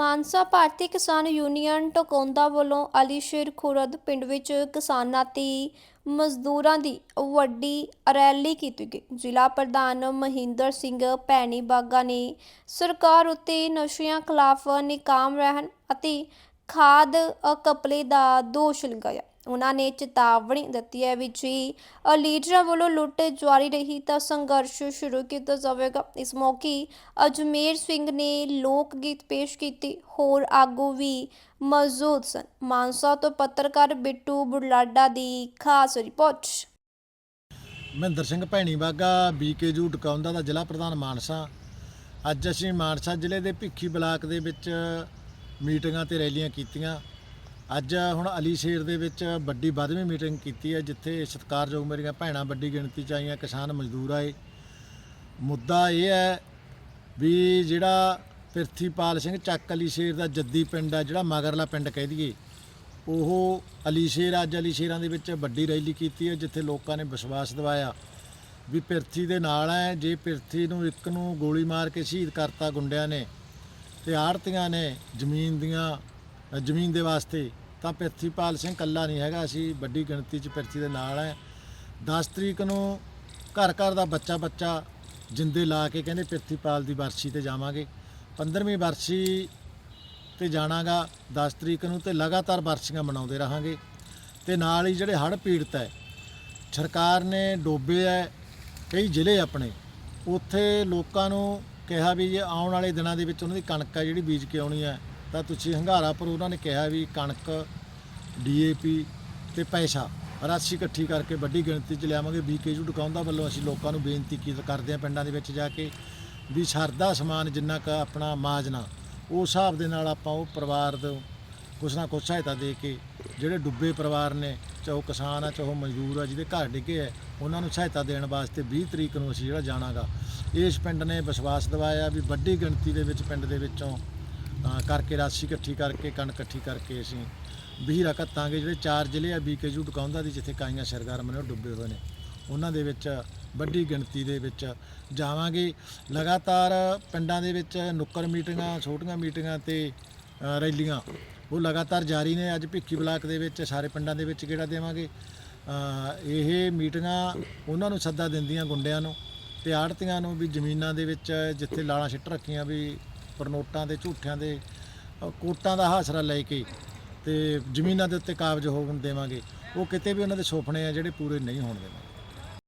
ਮਾਨਸਾ ਭਾਰਤੀ ਕਿਸਾਨ ਯੂਨੀਅਨ ਟਕੋਂਦਾ ਵੱਲੋਂ ਅਲੀਸ਼ੇਰ ਖੁਰਦ ਪਿੰਡ ਵਿੱਚ ਕਿਸਾਨਾਂ ਤੇ ਮਜ਼ਦੂਰਾਂ ਦੀ ਵੱਡੀ ਰੈਲੀ ਕੀਤੀ ਗਈ। ਜ਼ਿਲ੍ਹਾ ਪ੍ਰਧਾਨ ਮਹਿੰਦਰ ਸਿੰਘ ਭੈਣੀ ਬਾਗਾ ਨੇ ਸਰਕਾਰ ਉੱਤੇ ਨਸ਼ਿਆਂ ਖਿਲਾਫ ਨਿਕਾਮ ਰਹਿਣ ਅਤੇ ਖਾਦ ਕਪਲੇ ਦਾ ਦੋਸ਼ ਲਗਾਇਆ। ਉਹਨਾਂ ਨੇ ਚੇਤਾਵਨੀ ਦਿੱਤੀ ਹੈ ਵੀ ਜੀ ਲੀਡਰਾਂ ਵੱਲੋਂ ਲੁੱਟ ਜਾਰੀ ਰਹੀ ਤਾਂ ਸੰਘਰਸ਼ ਸ਼ੁਰੂ ਕੀਤਾ ਜਾਵੇਗਾ। ਇਸ ਮੌਕੇ ਅਜਮੇਰ ਸਿੰਘ ਨੇ ਲੋਕ ਗੀਤ ਪੇਸ਼ ਕੀਤੀ। ਹੋਰ ਆਗੂ ਵੀ ਮੌਜੂਦ ਸਨ। ਮਾਨਸਾ ਤੋਂ ਪੱਤਰਕਾਰ ਬਿੱਟੂ ਬੁਢਲਾਡਾ ਦੀ ਖਾਸ ਰਿਪੋਰਟ। ਮਹਿੰਦਰ ਸਿੰਘ ਭੈਣੀ ਬਾਗਾ ਬੀਕੇਯੂ ਟਕਾਉਂਦਾ ਦਾ ਜ਼ਿਲ੍ਹਾ ਪ੍ਰਧਾਨ ਮਾਨਸਾ। ਅੱਜ ਅਸੀਂ ਮਾਨਸਾ ਜ਼ਿਲ੍ਹੇ ਦੇ ਭਿੱਖੀ ਬਲਾਕ ਦੇ ਵਿੱਚ ਮੀਟਿੰਗਾਂ ਤੇ ਰੈਲੀਆਂ ਕੀਤੀਆਂ। ਅੱਜ ਹੁਣ ਅਲੀ ਸ਼ੇਰ ਦੇ ਵਿੱਚ ਵੱਡੀ ਵੱਧਵੀਂ ਮੀਟਿੰਗ ਕੀਤੀ ਹੈ, ਜਿੱਥੇ ਸਤਿਕਾਰਯੋਗ ਮੇਰੀਆਂ ਭੈਣਾਂ ਵੱਡੀ ਗਿਣਤੀ ਚ ਆਈਆਂ, ਕਿਸਾਨ ਮਜ਼ਦੂਰ ਆਏ। ਮੁੱਦਾ ਇਹ ਹੈ ਵੀ ਜਿਹੜਾ ਪ੍ਰਿਥੀਪਾਲ ਸਿੰਘ ਚੱਕ ਅਲੀ ਸ਼ੇਰ ਦਾ ਜੱਦੀ ਪਿੰਡ ਹੈ ਜਿਹੜਾ ਮਗਰਲਾ ਪਿੰਡ ਕਹਿ ਦਈਏ, ਉਹ ਅਲੀ ਸ਼ੇਰ ਅੱਜ ਅਲੀ ਸ਼ੇਰਾਂ ਦੇ ਵਿੱਚ ਵੱਡੀ ਰੈਲੀ ਕੀਤੀ ਹੈ, ਜਿੱਥੇ ਲੋਕਾਂ ਨੇ ਵਿਸ਼ਵਾਸ ਦਿਵਾਇਆ ਵੀ ਪਿਰਥੀ ਦੇ ਨਾਲ ਹੈ। ਜੇ ਪਿਰਥੀ ਨੂੰ ਇੱਕ ਨੂੰ ਗੋਲੀ ਮਾਰ ਕੇ ਸ਼ਹੀਦ ਕਰਤਾ ਗੁੰਡਿਆਂ ਨੇ, ਤੇ ਆੜਤੀਆਂ ਨੇ ਜ਼ਮੀਨ ਦੀਆਂ ਜ਼ਮੀਨ ਦੇ ਵਾਸਤੇ, ਤਾਂ ਪਿਰਥੀਪਾਲ ਸਿੰਘ ਕੱਲਾ ਨਹੀਂ ਹੈਗਾ, ਅਸੀਂ ਵੱਡੀ ਗਿਣਤੀ 'ਚ ਪਿਰਥੀ ਦੇ ਨਾਲ ਹੈ। 10 ਤਰੀਕ ਨੂੰ ਘਰ ਘਰ ਦਾ ਬੱਚਾ ਬੱਚਾ ਜਿੰਦੇ ਲਾ ਕੇ ਕਹਿੰਦੇ ਪਿਰਥੀਪਾਲ ਦੀ ਵਰਸੀ ਤੇ ਜਾਵਾਂਗੇ। 15ਵੀਂ ਵਰਸੀ ਤੇ ਜਾਣਾਗਾ 10 ਤਰੀਕ ਨੂੰ ਤੇ ਲਗਾਤਾਰ ਵਰਸੀਆਂ ਮਨਾਉਂਦੇ ਰਹਾਂਗੇ। ਤੇ ਨਾਲ ਹੀ ਜਿਹੜੇ ਹੜ੍ਹ ਪੀੜਤ ਹੈ, ਸਰਕਾਰ ਨੇ ਡੋਬੇ ਹੈ, ਕਈ ਜ਼ਿਲ੍ਹੇ ਆਪਣੇ, ਉੱਥੇ ਲੋਕਾਂ ਨੂੰ ਕਿਹਾ ਵੀ ਜੇ ਆਉਣ ਵਾਲੇ ਦਿਨਾਂ ਦੇ ਵਿੱਚ ਉਹਨਾਂ ਦੀ ਕਣਕ ਹੈ ਜਿਹੜੀ ਬੀਜ ਕੇ ਆਉਣੀ ਹੈ। ਤਾਂ ਤੁਸੀਂ ਹੰਗਾਰਾ ਪਰ ਉਹਨਾਂ ਨੇ ਕਿਹਾ ਵੀ ਕਣਕ ਡੀਏਪੀ ਤੇ ਪੈਸਾ ਰਾਸ਼ੀ ਇਕੱਠੀ ਕਰਕੇ ਵੱਡੀ ਗਿਣਤੀ 'ਚ ਲਿਆਵਾਂਗੇ। ਬੀਕੇਯੂ ਟਿਕਾਉਂਦਾ ਵੱਲੋਂ ਅਸੀਂ ਲੋਕਾਂ ਨੂੰ ਬੇਨਤੀ ਕੀ ਕਰਦੇ ਹਾਂ ਪਿੰਡਾਂ ਦੇ ਵਿੱਚ ਜਾ ਕੇ ਵੀ ਸਰਦਾ ਸਮਾਨ ਜਿੰਨਾ ਕ ਆਪਣਾ ਮਾਜਨਾ ਉਸ ਹਿਸਾਬ ਦੇ ਨਾਲ ਆਪਾਂ ਉਹ ਪਰਿਵਾਰ ਦੇ ਕੁਛ ਨਾ ਕੁਛ ਸਹਾਇਤਾ ਦੇ ਕੇ ਜਿਹੜੇ ਡੁੱਬੇ ਪਰਿਵਾਰ ਨੇ, ਚਾਹੇ ਉਹ ਕਿਸਾਨ ਆ, ਚਾਹੇ ਉਹ ਮਜ਼ਦੂਰ ਆ, ਜਿਹਦੇ ਘਰ ਡਿੱਗੇ ਹੈ ਉਹਨਾਂ ਨੂੰ ਸਹਾਇਤਾ ਦੇਣ ਵਾਸਤੇ 20 ਤਰੀਕ ਨੂੰ ਅਸੀਂ ਜਿਹੜਾ ਜਾਣਾਗਾ। ਇਸ ਪਿੰਡ ਨੇ ਵਿਸ਼ਵਾਸ ਦਿਵਾਇਆ ਵੀ ਵੱਡੀ ਗਿਣਤੀ ਦੇ ਵਿੱਚ ਪਿੰਡ ਦੇ ਵਿੱਚੋਂ ਤਾਂ ਕਰਕੇ, ਰਾਸ਼ੀ ਇਕੱਠੀ ਕਰਕੇ, ਕਣਕ ਇਕੱਠੀ ਕਰਕੇ ਅਸੀਂ ਬਹੀਰਾ ਘੱਤਾਂਗੇ ਜਿਹੜੇ ਚਾਰ ਜ਼ਿਲ੍ਹੇ ਆ ਬੀਕੇਯੂ ਟਕਾਉਂਦਾ ਦੀ, ਜਿੱਥੇ ਕਾਈਆਂ ਸਰਗਰਮ ਨੇ ਉਹ ਡੁੱਬੇ ਹੋਏ ਨੇ। ਉਹਨਾਂ ਦੇ ਵਿੱਚ ਵੱਡੀ ਗਿਣਤੀ ਦੇ ਵਿੱਚ ਜਾਵਾਂਗੇ। ਲਗਾਤਾਰ ਪਿੰਡਾਂ ਦੇ ਵਿੱਚ ਨੁੱਕਰ ਮੀਟਿੰਗਾਂ, ਛੋਟੀਆਂ ਮੀਟਿੰਗਾਂ ਤੇ ਰੈਲੀਆਂ, ਉਹ ਲਗਾਤਾਰ ਜਾਰੀ ਨੇ। ਅੱਜ ਭਿੱਖੀ ਬਲਾਕ ਦੇ ਵਿੱਚ ਸਾਰੇ ਪਿੰਡਾਂ ਦੇ ਵਿੱਚ ਕਿਹੜਾ ਦੇਵਾਂਗੇ। ਇਹ ਮੀਟਿੰਗਾਂ ਉਹਨਾਂ ਨੂੰ ਸੱਦਾ ਦਿੰਦੀਆਂ ਗੁੰਡਿਆਂ ਨੂੰ ਤੇ ਆੜਤੀਆਂ ਨੂੰ ਵੀ ਜ਼ਮੀਨਾਂ ਦੇ ਵਿੱਚ ਜਿੱਥੇ ਲਾਲਾਂ ਛਿੱਟ ਰੱਖੀਆਂ ਵੀ ਪਰਨੋਟਾਂ ਦੇ ਝੂਠਿਆਂ ਦੇ ਅ, ਕੋਟਾਂ ਦਾ ਹਾਸਰਾ ਲੈ ਕੇ ਤੇ ਜ਼ਮੀਨਾਂ ਦੇ ਉੱਤੇ ਕਾਬਜ ਹੋਣ ਦੇਵਾਂਗੇ। ਉਹ ਕਿਤੇ ਵੀ ਉਹਨਾਂ ਦੇ ਸੁਪਨੇ ਆ ਜਿਹੜੇ ਪੂਰੇ ਨਹੀਂ ਹੋਣ ਦੇਵਾਂਗੇ।